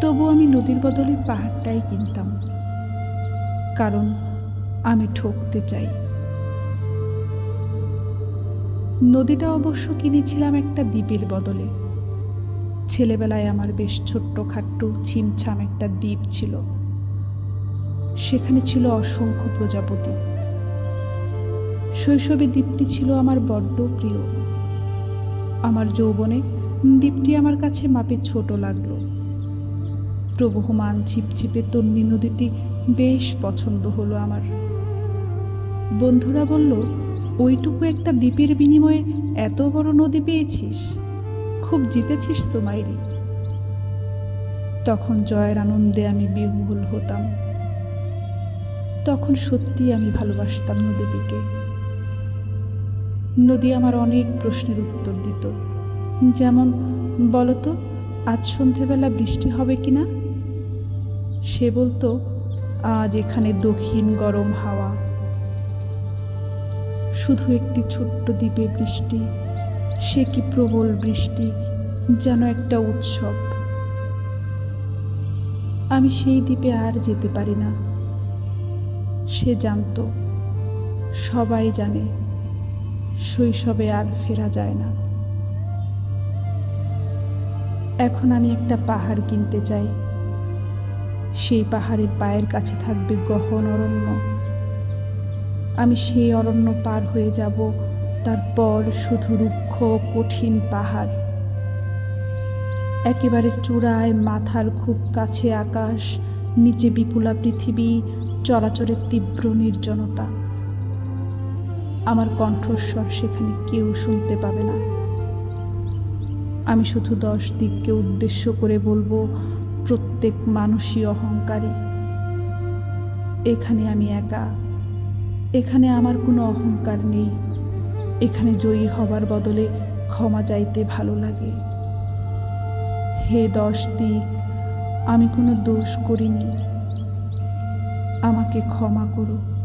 তবু আমি নদীর বদলে পাহাড়টাই কিনতাম। কারণ আমি ঠকতে চাই। নদীটা অবশ্য কিনেছিলাম একটা দ্বীপের বদলে। ছেলেবেলায় আমার বেশ ছোট্ট খাট্ট ছিমছাম একটা দ্বীপ ছিল। সেখানে ছিল অসংখ্য প্রজাপতি। শৈশবে দ্বীপটি ছিল আমার বড্ড প্রিয়। আমার যৌবনে দ্বীপটি আমার কাছে মাপে ছোট লাগল। প্রবহমান ছিপছিপে তন্নি নদীটি বেশ পছন্দ হলো আমার। বন্ধুরা বলল, ওইটুকু একটা দ্বীপের বিনিময়ে এত বড় নদী পেয়েছিস? খুব জিতেছিস তো মাইরি। তখন জয়ের আনন্দে আমি বিহুল হতাম। তখন সত্যি আমি ভালোবাসতাম নদীটিকে। নদী আমার অনেক প্রশ্নের উত্তর দিত। যেমন, বলতো, আজ সন্ধেবেলা বৃষ্টি হবে কি না সে বলতো, আজ এখানে দক্ষিণ গরম হাওয়া। শুধু একটি ছোট্ট দ্বীপে বৃষ্টি, সে কি প্রবল বৃষ্টি, যেন একটা উৎসব। আমি সেই দ্বীপে আর যেতে পারি না। সে জানতো, সবাই জানে, শৈশবে আর ফেরা যায় না। এখন আমি একটা পাহাড় কিনতে চাই। সেই পাহাড়ের পায়ের কাছে থাকবে গহন অরণ্য। আমি সেই অরণ্য পার হয়ে যাব, তারপর শুধু রুক্ষ কঠিন পাহাড়। একেবারে চূড়ায় মাথার খুব কাছে আকাশ, নিচে বিপুলা পৃথিবী চলাচলের তীব্র নির্জনতা। আমার কণ্ঠস্বর সেখানে কেউ শুনতে পাবে না। আমি শুধু দশ দিককে উদ্দেশ্য করে বলব প্রত্যেক মানুষই অহংকারী। এখানে আমি একা। এখানে আমার কোনো অহংকার নেই। এখানে জয়ী হবার বদলে ক্ষমা চাইতে ভালো লাগে। হে দশ দিক, আমি কোনো দোষ করিনি। আমাকে ক্ষমা করো।